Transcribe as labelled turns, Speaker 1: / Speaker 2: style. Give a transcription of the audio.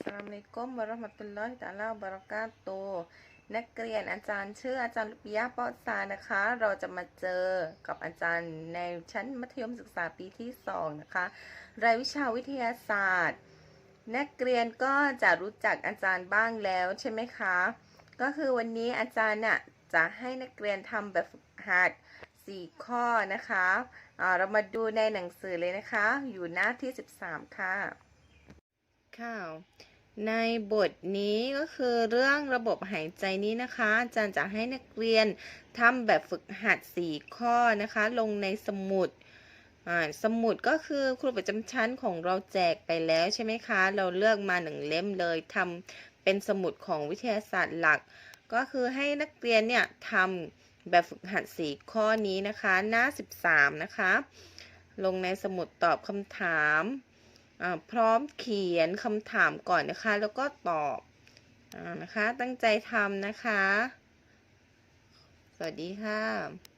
Speaker 1: สลามอะลัยกุมวะเราะห์มะตุลลอฮิตาลาบะเรากาตุฮ์นักเรียนอาจารย์ชื่ออาจารย์ลุปิยะปอซานะคะ เราจะมาเจอกับอาจารย์ในชั้นมัธยมศึกษาปีที่สองนะคะ รายวิชาวิทยาศาสตร์ นักเรียนก็จะรู้จักอาจารย์บ้างแล้วใช่ไหมคะ ก็คือวันนี้อาจารย์น่ะจะให้นักเรียนทำแบบฝึกหัด4 ข้อนะคะ เรามาดูในหนังสือเลยนะคะ อยู่หน้าที่ 13 ค่ะ ค่ะในบทนี้ก็คือเรื่องระบบหายใจนี้นะคะ อาจารย์จะให้นักเรียนทำแบบฝึกหัด 4 ข้อนะคะ ลงในสมุดสมุดก็คือครูประจำชั้นของเราแจกไปแล้วใช่ไหมคะ เราเลือกมาหนึ่งเล่มเลยทำเป็นสมุดของวิทยาศาสตร์หลัก ก็คือให้นักเรียนเนี่ยทำแบบฝึกหัด 4 ข้อนี้นะคะ หน้า 13 นะคะ ลงในสมุดตอบคำถาม พร้อมเขียนคำถามก่อนนะคะ แล้วก็ตอบอนะคะ ตั้งใจทำนะคะ สวัสดีค่ะ